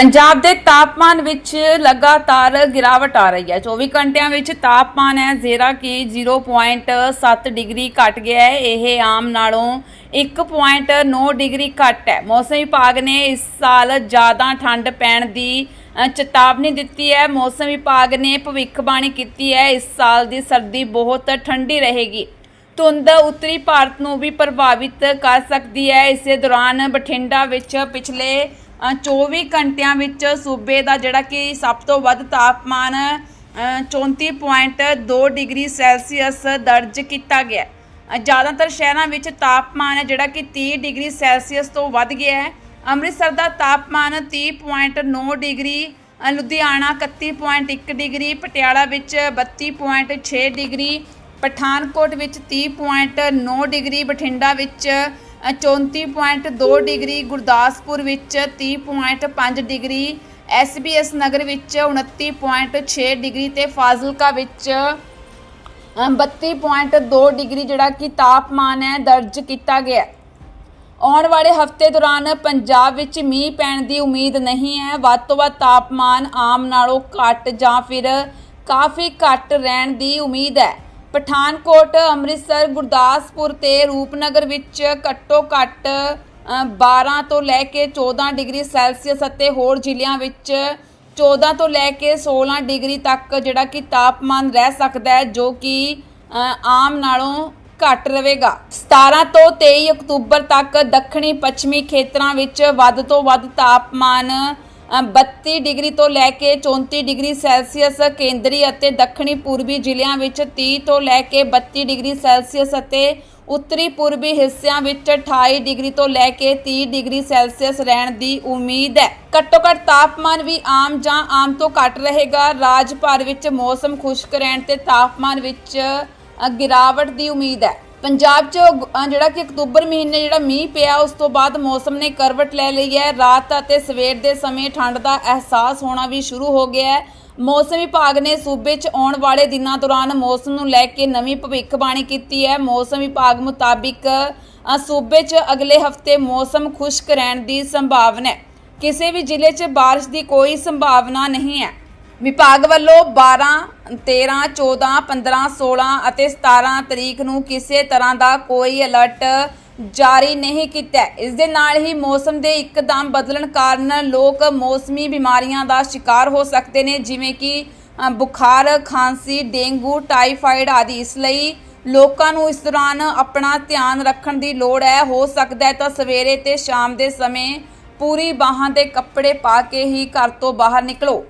ਪੰਜਾਬ ਦੇ ਤਾਪਮਾਨ ਵਿੱਚ ਲਗਾਤਾਰ ਗਿਰਾਵਟ ਆ ਰਹੀ ਹੈ। 24 ਘੰਟਿਆਂ ਵਿੱਚ ਤਾਪਮਾਨ ਹੈ ਜ਼ੇਰਾ ਕਿ 0.7 ਡਿਗਰੀ ਘਟ ਗਿਆ ਹੈ। ਇਹ ਆਮ ਨਾਲੋਂ 1.9 ਡਿਗਰੀ ਘੱਟ ਹੈ। ਮੌਸਮ ਵਿਭਾਗ ਨੇ ਇਸ ਸਾਲ ਜ਼ਿਆਦਾ ਠੰਡ ਪੈਣ ਦੀ ਚੇਤਾਵਨੀ ਦਿੱਤੀ ਹੈ। ਮੌਸਮ ਵਿਭਾਗ ਨੇ ਭਵਿੱਖਬਾਣੀ ਕੀਤੀ ਹੈ, ਇਸ ਸਾਲ ਦੀ ਸਰਦੀ ਬਹੁਤ ਠੰਡੀ ਰਹੇਗੀ। ਧੁੰਦ ਉੱਤਰੀ ਭਾਰਤ ਨੂੰ ਵੀ ਪ੍ਰਭਾਵਿਤ ਕਰ ਸਕਦੀ ਹੈ। ਇਸੇ ਦੌਰਾਨ ਬਠਿੰਡਾ ਵਿੱਚ ਪਿਛਲੇ 24 ਘੰਟਿਆਂ ਵਿੱਚ ਸੂਬੇ ਦਾ ਜਿਹੜਾ ਕਿ ਸਭ ਤੋਂ ਵੱਧ ਤਾਪਮਾਨ ਅ, 34.2 ਡਿਗਰੀ ਸੈਲਸੀਅਸ ਦਰਜ ਕੀਤਾ ਗਿਆ ਜ਼ਿਆਦਾਤਰ ਸ਼ਹਿਰਾਂ ਵਿੱਚ ਤਾਪਮਾਨ ਹੈ ਜਿਹੜਾ ਕਿ 30 ਡਿਗਰੀ ਸੈਲਸੀਅਸ ਤੋਂ ਵੱਧ ਗਿਆ ਹੈ। ਅੰਮ੍ਰਿਤਸਰ ਦਾ ਤਾਪਮਾਨ 30.9 ਡਿਗਰੀ ਅ, ਲੁਧਿਆਣਾ 31.1 ਡਿਗਰੀ ਪਟਿਆਲਾ ਵਿੱਚ 32.6 ਡਿਗਰੀ ਪਠਾਨਕੋਟ ਵਿੱਚ 30.9 ਡਿਗਰੀ ਬਠਿੰਡਾ ਵਿੱਚ 34.2 ਡਿਗਰੀ ਗੁਰਦਾਸਪੁਰ ਵਿੱਚ 30.5 ਡਿਗਰੀ ਐਸਬੀਐਸ ਨਗਰ ਵਿੱਚ 29.6 ਡਿਗਰੀ ਤੇ ਫਾਜ਼ਿਲਕਾ ਵਿੱਚ ਅ, 32.2 ਡਿਗਰੀ ਜਿਹੜਾ ਕਿ ਤਾਪਮਾਨ ਹੈ ਦਰਜ ਕੀਤਾ ਗਿਆ ਆਉਣ ਵਾਲੇ ਹਫ਼ਤੇ ਦੌਰਾਨ ਪੰਜਾਬ ਵਿੱਚ ਮੀਂਹ ਪੈਣ ਦੀ ਉਮੀਦ ਨਹੀਂ ਹੈ। ਵੱਧ ਤੋਂ ਵੱਧ ਤਾਪਮਾਨ ਆਮ ਨਾਲੋਂ ਘੱਟ ਜਾਂ ਫਿਰ ਕਾਫੀ ਘੱਟ ਰਹਿਣ ਦੀ ਉਮੀਦ ਹੈ। ਪਠਾਨਕੋਟ ਅੰਮ੍ਰਿਤਸਰ ਗੁਰਦਾਸਪੁਰ ਤੇ ਰੂਪਨਗਰ ਵਿੱਚ ਘੱਟੋ ਘੱਟ ਅ, 12 ਤੋਂ ਲੈ ਕੇ 14 ਡਿਗਰੀ ਸੈਲਸੀਅਸ ਅਤੇ ਹੋਰ ਜ਼ਿਲ੍ਹਿਆਂ ਵਿੱਚ 14 ਤੋਂ ਲੈ ਕੇ 16 ਡਿਗਰੀ ਤੱਕ ਜਿਹੜਾ ਕਿ ਤਾਪਮਾਨ ਰਹਿ ਸਕਦਾ ਹੈ ਜੋ ਕਿ ਆਮ ਨਾਲੋਂ ਘੱਟ ਰਹੇਗਾ। 17 ਤੋਂ 23 ਅਕਤੂਬਰ ਤੱਕ ਦੱਖਣੀ ਪੱਛਮੀ ਖੇਤਰਾਂ ਵਿੱਚ ਵੱਧ ਤੋਂ ਵੱਧ ਤਾਪਮਾਨ 32 ਡਿਗਰੀ ਤੋਂ ਲੈ ਕੇ 34 ਡਿਗਰੀ ਸੈਲਸੀਅਸ ਕੇਂਦਰੀ ਅਤੇ ਦੱਖਣੀ ਪੂਰਬੀ ਜ਼ਿਲ੍ਹਿਆਂ ਵਿੱਚ 30 ਤੋਂ ਲੈ ਕੇ 32 ਡਿਗਰੀ ਸੈਲਸੀਅਸ ਅਤੇ ਉੱਤਰੀ ਪੂਰਬੀ ਹਿੱਸਿਆਂ ਵਿੱਚ 28 ਡਿਗਰੀ ਤੋਂ ਲੈ ਕੇ 30 ਡਿਗਰੀ ਸੈਲਸੀਅਸ ਰਹਿਣ ਦੀ ਉਮੀਦ ਹੈ। ਘੱਟੋ ਘੱਟ ਤਾਪਮਾਨ ਵੀ ਆਮ ਜਾਂ ਆਮ ਤੋਂ ਘੱਟ ਰਹੇਗਾ। ਰਾਜ ਭਰ ਵਿੱਚ ਮੌਸਮ ਖੁਸ਼ਕ ਰਹਿਣ ਤੇ ਤਾਪਮਾਨ ਵਿੱਚ ਗਿਰਾਵਟ ਦੀ ਉਮੀਦ ਹੈ। ਪੰਜਾਬ 'ਚ ਅ, ਜਿਹੜਾ ਕਿ ਅਕਤੂਬਰ ਮਹੀਨੇ ਜਿਹੜਾ ਮੀਂਹ ਪਿਆ ਉਸ ਤੋਂ ਬਾਅਦ ਮੌਸਮ ਨੇ ਕਰਵਟ ਲੈ ਲਈ ਹੈ। ਰਾਤ ਅਤੇ ਸਵੇਰ ਦੇ ਸਮੇਂ ਠੰਡ ਦਾ ਅਹਿਸਾਸ ਹੋਣਾ ਵੀ ਸ਼ੁਰੂ ਹੋ ਗਿਆ ਹੈ। ਮੌਸਮ ਵਿਭਾਗ ਨੇ ਸੂਬੇ 'ਚ ਆਉਣ ਵਾਲੇ ਦਿਨਾਂ ਦੌਰਾਨ ਮੌਸਮ ਨੂੰ ਲੈ ਕੇ ਨਵੀਂ ਭਵਿੱਖਬਾਣੀ ਕੀਤੀ ਹੈ। ਮੌਸਮ ਵਿਭਾਗ ਮੁਤਾਬਿਕ ਅ, ਸੂਬੇ 'ਚ ਅਗਲੇ ਹਫ਼ਤੇ ਮੌਸਮ ਖੁਸ਼ਕ ਰਹਿਣ ਦੀ ਸੰਭਾਵਨਾ ਹੈ। ਕਿਸੇ ਵੀ ਜ਼ਿਲ੍ਹੇ 'ਚ ਬਾਰਿਸ਼ ਦੀ ਕੋਈ ਸੰਭਾਵਨਾ ਨਹੀਂ ਹੈ। ਵਿਭਾਗ ਵੱਲੋਂ 12 13 14 15 16 ਅਤੇ 17 ਤਰੀਕ ਨੂੰ ਕਿਸੇ ਤਰ੍ਹਾਂ ਦਾ ਕੋਈ ਅਲਰਟ ਜਾਰੀ ਨਹੀਂ ਕੀਤਾ। ਇਸ ਦੇ ਨਾਲ ਹੀ ਮੌਸਮ ਦੇ ਇੱਕਦਮ ਬਦਲਣ ਕਾਰਨ ਲੋਕ ਮੌਸਮੀ ਬਿਮਾਰੀਆਂ ਦਾ ਸ਼ਿਕਾਰ ਹੋ ਸਕਦੇ ਨੇ, ਜਿਵੇਂ ਕਿ ਬੁਖਾਰ, ਖਾਂਸੀ, ਡੇਂਗੂ ਟਾਈਫਾਈਡ ਆਦਿ। ਇਸ ਲਈ ਲੋਕਾਂ ਨੂੰ ਇਸ ਦੌਰਾਨ ਆਪਣਾ ਧਿਆਨ ਰੱਖਣ ਦੀ ਲੋੜ ਹੈ। ਹੋ ਸਕਦਾ ਹੈ ਤਾਂ ਸਵੇਰੇ ਤੇ ਸ਼ਾਮ ਦੇ ਸਮੇਂ ਪੂਰੀ ਬਾਹਾਂ ਦੇ ਕੱਪੜੇ ਪਾ ਕੇ ਹੀ ਘਰ ਤੋਂ ਬਾਹਰ ਨਿਕਲੋ।